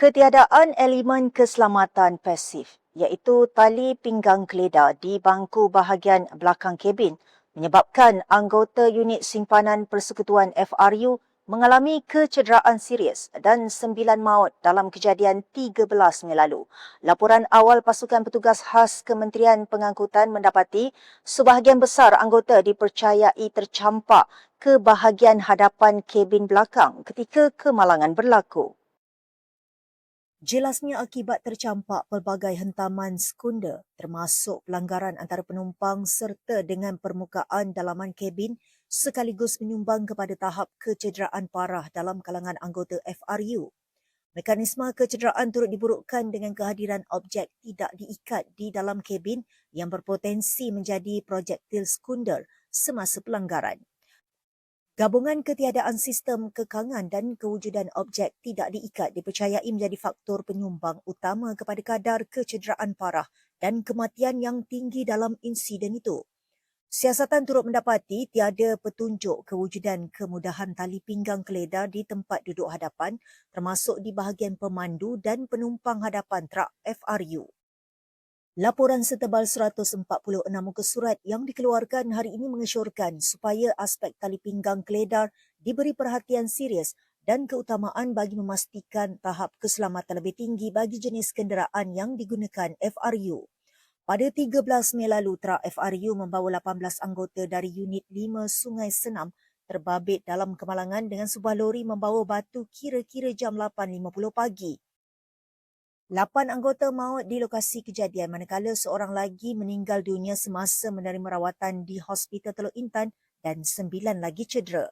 Ketiadaan elemen keselamatan pasif iaitu tali pinggang keledar di bangku bahagian belakang kabin menyebabkan anggota unit simpanan Persekutuan FRU mengalami kecederaan serius dan sembilan maut dalam kejadian 13 Mei lalu. Laporan awal pasukan petugas khas Kementerian Pengangkutan mendapati sebahagian besar anggota dipercayai tercampak ke bahagian hadapan kabin belakang ketika kemalangan berlaku. Jelasnya akibat tercampak pelbagai hentaman sekunder termasuk pelanggaran antara penumpang serta dengan permukaan dalaman kabin sekaligus menyumbang kepada tahap kecederaan parah dalam kalangan anggota FRU. Mekanisme kecederaan turut diburukkan dengan kehadiran objek tidak diikat di dalam kabin yang berpotensi menjadi projektil sekunder semasa pelanggaran. Gabungan ketiadaan sistem kekangan dan kewujudan objek tidak diikat dipercayai menjadi faktor penyumbang utama kepada kadar kecederaan parah dan kematian yang tinggi dalam insiden itu. Siasatan turut mendapati tiada petunjuk kewujudan kemudahan tali pinggang keledar di tempat duduk hadapan termasuk di bahagian pemandu dan penumpang hadapan trak FRU. Laporan setebal 146 muka surat yang dikeluarkan hari ini mengesyorkan supaya aspek tali pinggang keledar diberi perhatian serius dan keutamaan bagi memastikan tahap keselamatan lebih tinggi bagi jenis kenderaan yang digunakan FRU. Pada 13 Mei lalu, Trak FRU membawa 18 anggota dari unit 5 Sungai Senam terbabit dalam kemalangan dengan sebuah lori membawa batu kira-kira jam 8.50 pagi. Lapan anggota maut di lokasi kejadian manakala seorang lagi meninggal dunia semasa menerima rawatan di Hospital Teluk Intan dan sembilan lagi cedera.